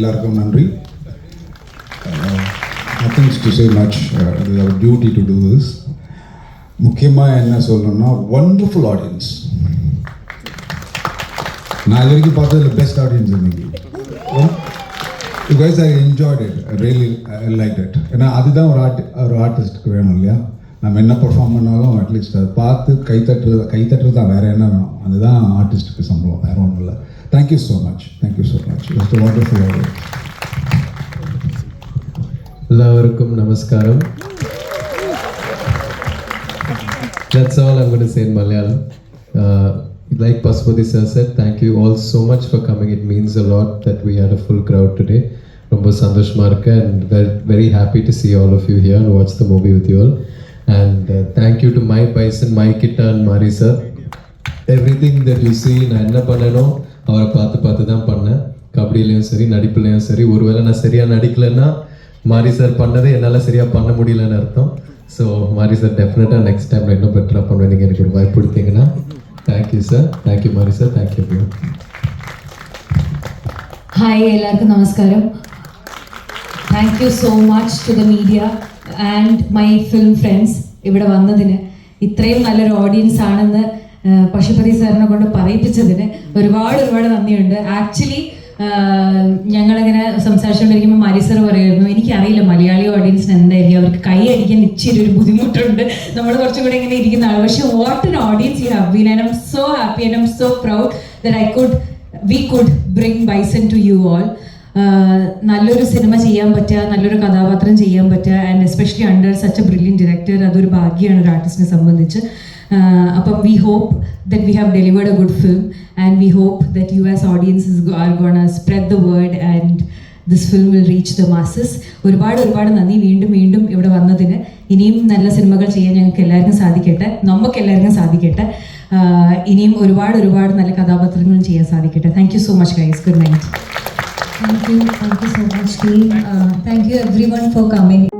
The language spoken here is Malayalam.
எல்லாருக்கும் நன்றி. நத்திங்ஸ் டு சே மச் இது அவர் டியூட்டி டு டூ திஸ் முக்கியமாக என்ன சொல்லணும்னா ஒண்டர்ஃபுல் ஆடியன்ஸ் நான் இது வரைக்கும் பார்த்ததில் பெஸ்ட் ஆடியன்ஸ் இன்னைக்கு. You guys I enjoyed it really like it ஏன்னா அதுதான் ஒரு ஆர்ட் ஒரு ஆர்டிஸ்ட்டுக்கு வேணும் இல்லையா? நம்ம என்ன பெர்ஃபார்ம் பண்ணாலும் அட்லீஸ்ட் அதை பார்த்து கைத்தட்டுறது கைத்தட்டுறது தான் வேறு என்ன வேணும்? அதுதான் ஆர்டிஸ்ட்டுக்கு சம்பளம் வேறு ஒன்றும் இல்லை. Thank you so much mister water எல்லாருக்கும் நமஸ்காரம் That's all I'm going to say in Malayalam. Uh, like Pasupati sir said, thank you all so much for coming. It means a lot that we had a full crowd today. ரொம்ப சந்தோஷமாக இருக்கு and very very happy to see all of you here watch the movie with you all and thank you to my Bison my கிட்ட and Mari sir everything that you see நான் என்ன பண்ணேனோ அவரை பார்த்து பார்த்து தான் பண்ணேன் கபடியிலையும் சரி நடிப்புலையும் சரி ஒருவேளை நான் சரியாக நடிக்கலைன்னா மாரி சார் பண்ணதை என்னால் சரியாக பண்ண முடியலன்னு அர்த்தம் ஸோ மாரி சார் டெஃபினட்டாக நெக்ஸ்ட் டைம் நான் இன்னும் பெட்டராக பண்ணுவேன் நீங்கள் எனக்கு ஒரு வாய்ப்பு கொடுத்தீங்கன்னா thank you sir thank you Mari sir thank you hi എല്ലാവർക്കും നമസ്കാരം thank you so much to the media and my film friends ഇവിടെ വന്നതിന് ഇത്രയും നല്ലൊരു ഓഡിയൻസ് ആണെന്ന് ആ, പശുപതി സാറിനെ കൊണ്ട് പറയിപ്പിച്ചതിന് ഒരുപാട് ഒരുപാട് നന്ദിയുണ്ട് ആക്ച്വലി ഞങ്ങളിങ്ങനെ സംസാരിച്ചുകൊണ്ടിരിക്കുമ്പോൾ മാരി സാർ പറയുമായിരുന്നു എനിക്കറിയില്ല മലയാളി ഓഡിയൻസിന് എന്തായിരിക്കും? അവർക്ക് കൈ അടിക്കാൻ ഇച്ചിരി ഒരു ബുദ്ധിമുട്ടുണ്ട്. നമ്മൾ കുറച്ചും കൂടെ ഇങ്ങനെ ഇരിക്കുന്ന ആൾ പക്ഷെ what an audience you have been and I'm so happy and I'm so proud that I could we could bring Bison to you all നല്ലൊരു സിനിമ ചെയ്യാൻ പറ്റുക നല്ലൊരു കഥാപാത്രം ചെയ്യാൻ പറ്റുക. And especially under such a brilliant director അതൊരു ഭാഗ്യമാണ് ഒരു ആർട്ടിസ്റ്റിനെ സംബന്ധിച്ച്. അപ്പം we hope that we have delivered a good film and we hope that you as audiences are gonna spread the word and this film will reach the masses ഒരുപാട് ഒരുപാട് നന്ദി. വീണ്ടും വീണ്ടും ഇവിടെ വന്നതിന്. ഇനിയും നല്ല സിനിമകൾ ചെയ്യാൻ ഞങ്ങൾക്ക് എല്ലാവർക്കും സാധിക്കട്ടെ. നമുക്ക് എല്ലാവർക്കും സാധിക്കട്ടെ. ആഹ് ഇനിയും ഒരുപാട് ഒരുപാട് നല്ല കഥാപാത്രങ്ങളും ചെയ്യാൻ സാധിക്കട്ടെ. Thank you so much guys good night thank you thank you so much team. Thank thank you everyone for coming.